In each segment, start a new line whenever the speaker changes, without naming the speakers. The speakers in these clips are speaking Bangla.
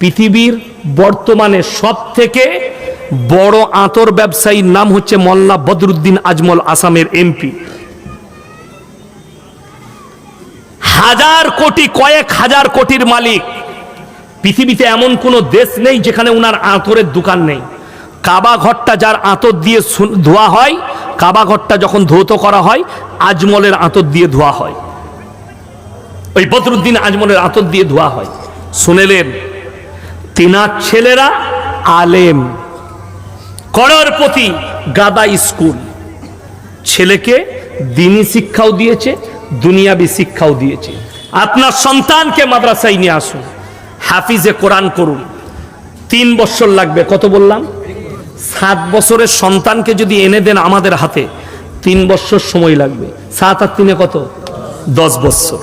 পৃথিবীর বর্তমানে সব থেকে বড় আতর ব্যবসায়ীর নাম হচ্ছে মোল্লা বদরুদ্দিন আজমল আসামের এমপি। হাজার কোটি, কয়েক হাজার কোটির মালিক। পৃথিবীতে এমন কোনো দেশ নেই যেখানে উনার আতরের দোকান নেই। কাবা ঘরটা যার আতর দিয়ে ধোয়া হয়, কাবা ঘরটা যখন ধৌত করা হয়, আজমলের আতর দিয়ে ধোয়া হয়। ওই বদরুদ্দিন আজমলের আতর দিয়ে ধোয়া হয়। শুনেলেন তিনার ছেলেরা আলেম। করোড়পতি গাদা স্কুল। ছেলেকে দিনী শিক্ষাও দিয়েছে, দুনিয়াবি শিক্ষাও দিয়েছে। আপনার সন্তানকে মাদ্রাসায় নিয়ে আসুন, হাফিজে কোরআন করুন। তিন বছর লাগবে, কত বললাম? সাত বছরের সন্তানকে যদি এনে দেন আমাদের হাতে, তিন বছর সময় লাগবে। সাত আর তিনে কত? দশ বছর।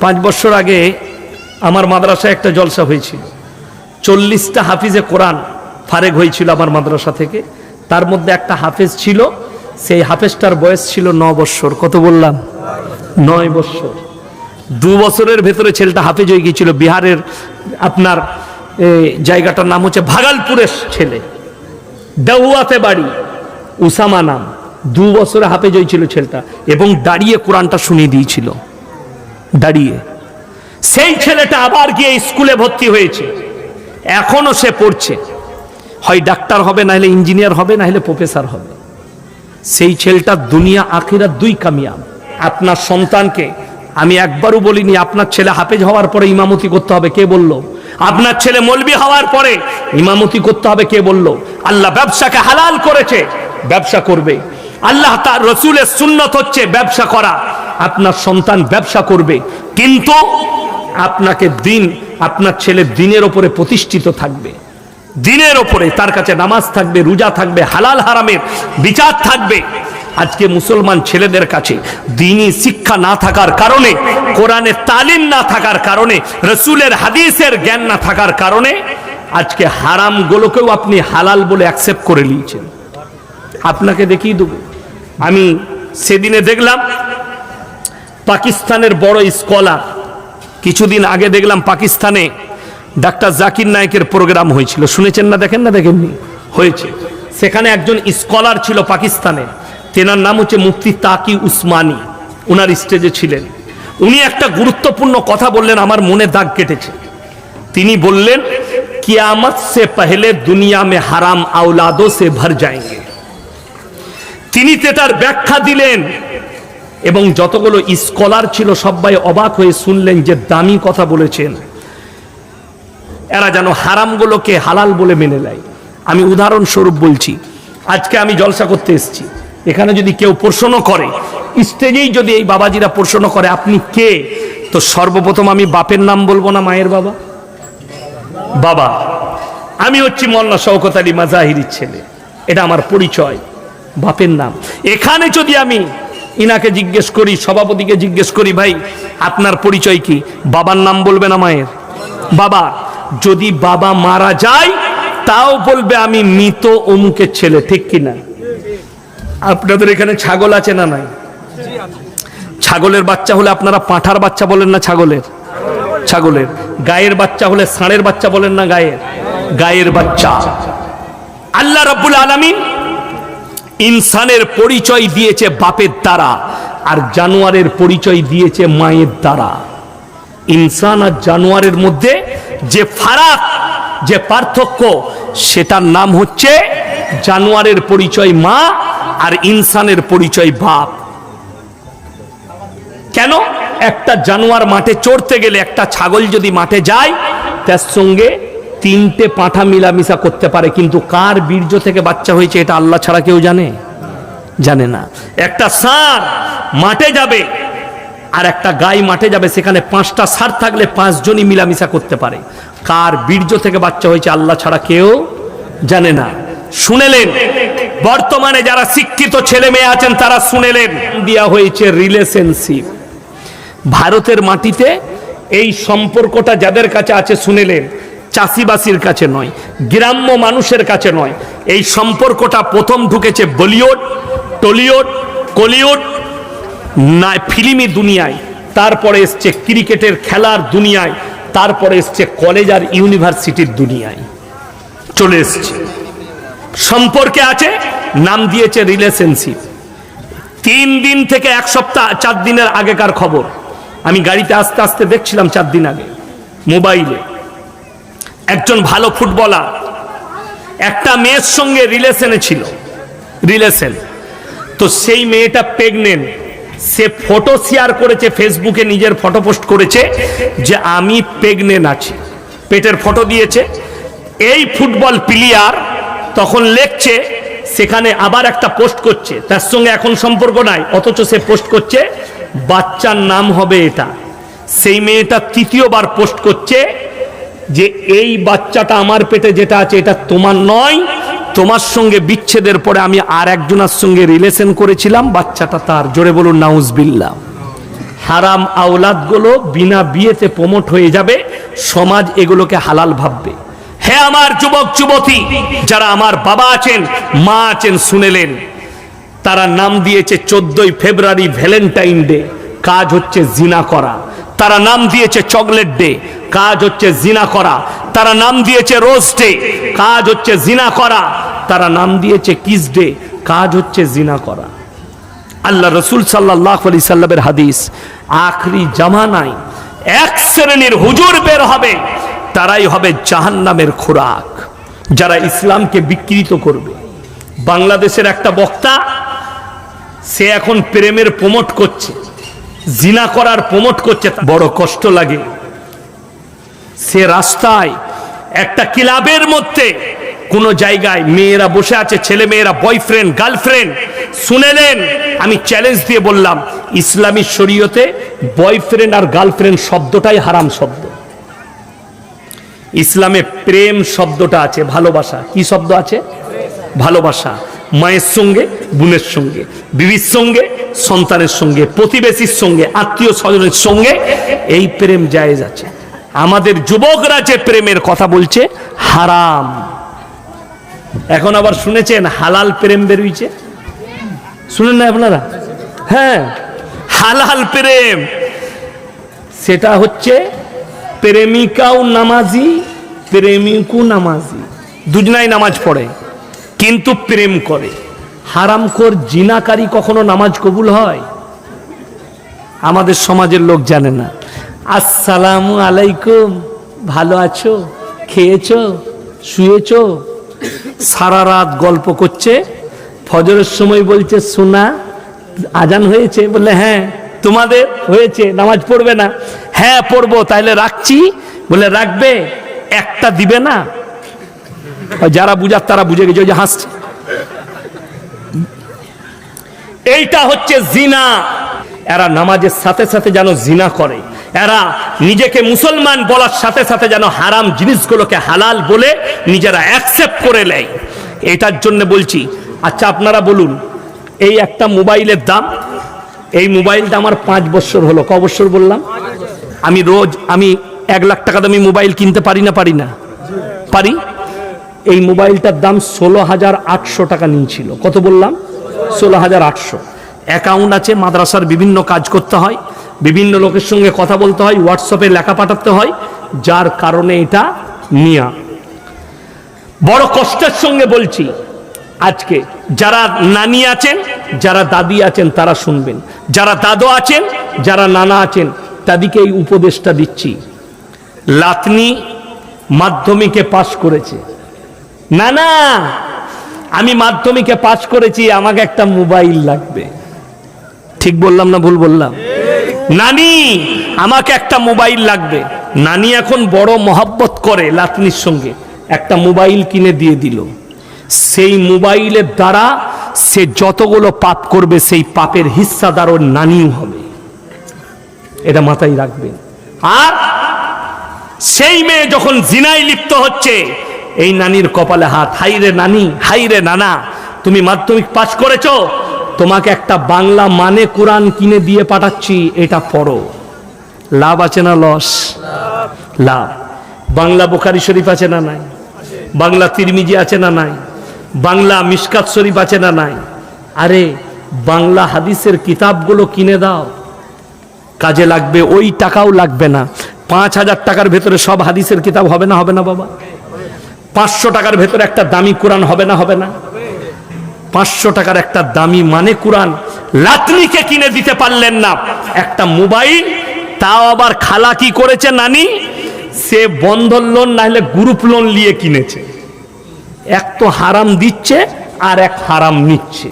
পাঁচ বছর আগে আমার মাদ্রাসায় একটা জলসা হয়েছিল। চল্লিশটা হাফিজে কোরআন ফারেক হয়েছিল আমার মাদ্রাসা থেকে। তার মধ্যে একটা হাফেজ ছিল, সেই হাফেজটার বয়স ছিল ন বৎসর। কত বললাম? নয় বৎসর। দু বছরের ভেতরে ছেলেটা হাফেজ হয়ে গিয়েছিল। বিহারের আপনার জায়গাটার নাম হচ্ছে ভাগালপুরের ছেলে। দেহুয়াতে বাড়ি, উসামা নাম। দু বছরে হাফেজ হয়েছিল ছেলেটা এবং দাঁড়িয়ে কোরআনটা শুনিয়ে দিয়েছিল। দাঁড়িয়ে। সেই ছেলেটা আবার গিয়ে স্কুলে ভর্তি হয়েছে। এখনও সে পড়ছে। হয় ডাক্তার হবে না হলে ইঞ্জিনিয়ার হবে না হলে প্রফেসর হবে। সেই ছেলেটা দুনিয়া আখিরা দুই কামিয়াম আপনার সন্তানকে আমি একবারও বলিনি, আপনার ছেলে হাফেজ হওয়ার পরে ইমামতি করতে হবে, কে বলল? আপনার ছেলে মলবি হওয়ার পরে ইমামতি করতে হবে, কে বলল? আল্লাহ ব্যবসাকে হালাল করেছে, ব্যবসা করবে। আল্লাহ তার রসুলের সুন্নত হচ্ছে ব্যবসা করা। আপনার সন্তান ব্যবসা করবে। কিন্তু আপনাকে দিন, আপনার ছেলে দিনের ওপরে প্রতিষ্ঠিত থাকবে। দিনের ওপরে তার কাছে নামাজ থাকবে, রোজা থাকবে, হালাল হারামের বিচার থাকবে। আজকে মুসলমান ছেলেদের কাছে দিনী শিক্ষা না থাকার কারণে কোরআনের তালিম না থাকার কারণে, রসুলের হাদিসের জ্ঞান না থাকার কারণে আজকে হারামগুলোকেও আপনি হালাল বলে অ্যাকসেপ্ট করে নিয়েছেন। আপনাকে দেখিয়ে দেবো। আমি সেদিনে দেখলাম পাকিস্তানের বড় স্কলার কিছুদিন আগে দেখলাম পাকিস্তানে ডাক্তার জাকির নায়কের প্রোগ্রাম হয়েছিল। শুনেছেন না, দেখেন না, দেখেননি? হয়েছে। সেখানে একজন স্কলার ছিল পাকিস্তানে। তেনার নাম হচ্ছে মুফতি তাকি উসমানী। ওনার স্টেজে ছিলেন। উনি একটা গুরুত্বপূর্ণ কথা বললেন, আমার মনে দাগ কেটেছে। তিনি বললেন, কিয়ামত সে পহলে দুনিয়া মে হারাম আওলাদো সে ভর যাएंगे তিনি তেটার ব্যাখ্যা দিলেন এবং যতগুলো স্কলার ছিল, সবাই অবাক হয়ে শুনলেন যে দামি কথা বলেছেন। এরা যেন হারামগুলোকে হালাল বলে মেনে নেয়। আমি উদাহরণস্বরূপ বলছি, আজকে আমি জলসা করতে এসেছি। এখানে যদি কেউ প্রশ্ন করে, স্টেজেই যদি এই বাবাজিরা প্রশ্ন করে, আপনি কে? তো সর্বপ্রথম আমি বাপের নাম বলব না, মায়ের বাবা? বাবা, আমি হচ্ছি মল্লা শওকত আলী মাজাহিরির ছেলে। এটা আমার পরিচয়, বাপের নাম। এখানে যদি আমি ইনাকে জিজ্ঞেস করি, সভাপতিকে জিজ্ঞেস করি, ভাই, আপনার পরিচয় কি? বাবার নাম বলবে না মায়ের? বাবা, যদি বাবা মারা যায়, তাও বলবে আমি মৃত অমুকের ছেলে, ঠিক কিনা? আপনাদের এখানে ছাগল আছে না নাই? ছাগলের বাচ্চা হলে আপনারা পাঁঠার বাচ্চা বলেন না ছাগলের? ছাগলের। গায়ের বাচ্চা হলে ষাঁড়ের বাচ্চা বলেন না গায়ের? গায়ের বাচ্চা। আল্লাহ রাব্বুল আলামিন ইনসানের পরিচয় দিয়েছে বাপের দ্বারা, আর জানোয়ারের পরিচয় দিয়েছে মায়ের দ্বারা। ইনসান আর জানোয়ারের মধ্যে যে ফারাক, যে পার্থক্য, সেটার নাম হচ্ছে জানোয়ারের পরিচয় মা আর ইনসানের পরিচয় বাপ। কেন? একটা জানোয়ার মাঠে চড়তে গেলে একটা ছাগল যদি মাঠে যায়, তার সঙ্গে তিনটে পাঁঠা মিলামিশা করতে পারে, কিন্তু কার বীর্য থেকে বাচ্চা হয়েছে এটা আল্লাহ ছাড়া কেউ জানে? জানে না। একটা সার মাঠে যাবে, আর একটা গাই মাঠে যাবে, সেখানে পাঁচটা সার থাকলে পাঁচজনই মিলামিশা করতে পারে। কার বীর্য থেকে বাচ্চা হয়েছে আল্লাহ ছাড়া কেউ জানে না। শুনেলেন, বর্তমানে যারা শিক্ষিত ছেলে মেয়ে আছেন, তারা শুনেলেন দেওয়া হয়েছে রিলেশনশিপ ভারতের মাটিতে এই সম্পর্কটা যাদের কাছে আছে, শুনেলেন চাষিবাসীর কাছে নয়, গ্রাম্য মানুষের কাছে নয়। এই সম্পর্কটা প্রথম ঢুকেছে বলিউড, টলিউড, কলিউড না ফিল্মি দুনিয়ায়। তারপরে এসছে ক্রিকেটের খেলার দুনিয়ায়। তারপরে এসছে কলেজ আর ইউনিভার্সিটির দুনিয়ায়। চলে এসছে। সম্পর্কে আছে, নাম দিয়েছে রিলেশনশিপ। তিন দিন থেকে এক সপ্তাহ, চার দিনের আগেকার খবর। আমি গাড়িতে আস্তে আস্তে দেখছিলাম চার দিন আগে, মোবাইলে। একজন ভালো ফুটবলার। একটা মেয়ের সঙ্গে রিলেশনে ছিল। রিলেশন তো সেই মেয়েটা প্রেগনেন্ট সে ফটো শেয়ার করেছে ফেসবুকে নিজের ফটো পোস্ট করেছে যে আমি প্রেগনেন্ট আছি। পেটের ফটো দিয়েছে। এই ফুটবল প্লেয়ার তখন লেখছে, সেখানে আবার একটা পোস্ট করছে। তার সঙ্গে এখন সম্পর্ক নাই, অথচ সে পোস্ট করছে, বাচ্চার নাম হবে এটা। সেই মেয়েটা তৃতীয়বার পোস্ট করছে যে এই বাচ্চাটা আমার পেটে যেটা আছে, এটা তোমার নয়। তোমার সঙ্গে বিচ্ছেদের পরে আমি আর একজনের সঙ্গে রিলেশন করেছিলাম। বাচ্চাটা তার, জোরে বলুন নাউজবিল্লা হারাম আওলাদগুলো বিনা বিয়েতে প্রমোট হয়ে যাবে, সমাজ এগুলোকে হালাল ভাববে। হ্যাঁ আমার যুবক, যুবতী, যারা আমার বাবা আছেন, মা আছেন, শুনেলেন, তারা নাম দিয়েছে চোদ্দই ফেব্রুয়ারি ভ্যালেন্টাইন ডে। কাজ হচ্ছে জিনা করা। তারা নাম দিয়েছে চকলেট ডে, কাজ হচ্ছে জিনা করা। তারা নাম দিয়েছে রোজ ডে, কাজ হচ্ছে জিনা করা। তারা নাম দিয়েছে কিস ডে, কাজ হচ্ছে জিনা করা। আল্লাহ রসুল সাল্লাহ আলি সাল্লামের হাদিস, আখরি জামানায় এক শ্রেণির হুজুর বের হবে, তারাই হবে জাহান্নামের খোরাক, যারা ইসলামকে বিকৃত করবে। বাংলাদেশের একটা বক্তা, সে এখন প্রেমের প্রমোট করছে। জিনা করার প্রমোট করছে বড় কষ্ট লাগে। সে রাস্তায়, একটা ক্লাবের মধ্যে, কোনো জায়গায় মেয়েরা বসে আছে, ছেলে মেয়েরা বয়ফ্রেন্ড গার্লফ্রেন্ড শুনেলেন আমি চ্যালেঞ্জ দিয়ে বললাম, ইসলামী শরীয়তে বয়ফ্রেন্ড আর গার্লফ্রেন্ড শব্দটাই হারাম শব্দ। ইসলামে প্রেম শব্দটা আছে, ভালোবাসা। কি শব্দ আছে? ভালোবাসা। মায়ের সঙ্গে, বোনের সঙ্গে বিবির সঙ্গে, সন্তানের সঙ্গে, প্রতিবেশীর সঙ্গে, আত্মীয় স্বজনের সঙ্গে এই প্রেম জায়েজ আছে। আমাদের যুবকরা যে প্রেমের কথা বলছে, হারাম। এখন আবার শুনেছেন, হালাল প্রেম বেরোইছে? শুনেন না আপনারা? হ্যাঁ হালাল প্রেম। সেটা হচ্ছে প্রেমিকাও নামাজি, প্রেমিকও নামাজি। দুজনাই নামাজ পড়ে। কিন্তু প্রেম করে। হারামখোর জিনাকারী কখনো নামাজ কবুল হয়? আমাদের সমাজের লোক জানে না। আসসালামু আলাইকুম, ভালো আছো? খেয়েছো? শুয়েছ? সারা রাত গল্প করছে? ফজরের সময় বলছে সোনা আজান হয়েছে? বলে হ্যাঁ তোমাদের হয়েছে, নামাজ পড়বে না। হ্যাঁ পড়ব তাহলে রাখছি। বলে রাখবে, একটা দিবে না? যারা বুঝার তারা বুঝে গেছে যে হাসছে। এইটা হচ্ছে জিনা। এরা নামাজের সাথে সাথে যেন জিনা করে। এরা নিজেকে মুসলমান বলার সাথে সাথে যেন হারাম জিনিসগুলোকে হালাল বলে নিজেরা অ্যাকসেপ্ট করে নেয়। এটার জন্য বলছি আচ্ছা আপনারা বলুন, এই একটা মোবাইলের দাম? এই মোবাইলটা আমার পাঁচ বছর হলো, ক বছর বললাম? আমি রোজ, আমি এক লাখ টাকা দামি মোবাইল কিনতে পারি না পারি না? পারি? এই মোবাইলটার দাম ষোলো হাজার আটশো টাকা নিয়েছিল। কত বললাম? ষোলো হাজার আটশো। অ্যাকাউন্ট আছে, মাদ্রাসার বিভিন্ন কাজ করতে হয়, বিভিন্ন লোকের সঙ্গে কথা বলতে হয়, হোয়াটসঅ্যাপে লেখা পাঠাতে হয়, যার কারণে এটা নিয়া। বড় কষ্টের সঙ্গে বলছি, আজকে যারা নানি আছেন, যারা দাদি আছেন, তারা শুনবেন। যারা দাদু আছেন, যারা নানা আছেন, তাদেরকে এই উপদেশটা দিচ্ছি। লাতনি মাধ্যমিকে পাশ করেছে। না না, আমি মাধ্যমিকে পাশ করেছি, আমাকে একটা মোবাইল লাগবে। ঠিক বললাম না ভুল বললাম? নানি, আমাকে একটা মোবাইল লাগবে। নানি এখন বড় মহাব্বত করে লাতনির সঙ্গে। একটা মোবাইল কিনে দিয়ে দিল। সেই মোবাইলের দ্বারা সে যতগুলো পাপ করবে, সেই পাপের হিস্সাদার ওর নানিও হবে। এটা মাথায় রাখবেন। আর সেই মেয়ে যখন জিনায় লিপ্ত হচ্ছে এই নানির কপালে হাত। হাই রে নানি হাই রে নানা, তুমি মাধ্যমিক পাস করেছ, তোমাকে একটা বাংলা মানে কোরআন কিনে দিয়ে পাঠাচ্ছি, এটা পড়ো। লাভ আছে না লস? লাভ। বাংলা বোখারি শরীফ আছে না নাই? বাংলা তিরমিজি আছে না নাই? বাংলা মিসকাত শরীফ আছে না নাই? আরে, বাংলা হাদিসের কিতাবগুলো কিনে দাও। কাজে লাগবে, ওই টাকাও লাগবে না। পাঁচ হাজার টাকার ভেতরে সব হাদিসের কিতাব হবে না হবে না বাবা? পাঁচশো টাকার ভেতরে একটা দামি কোরআন হবে না হবে না? পাঁচশো টাকার একটা দামি মানে কোরআন? লাতনিকে কিনে দিতে পারলেন না। একটা মোবাইল, তাও আবার খালা কি করেছে নানি? সে বন্ধন লোন না হলে গ্রুপ লোন নিয়ে কিনেছে। এক তো হারাম দিচ্ছে আর এক হারাম নিচ্ছে।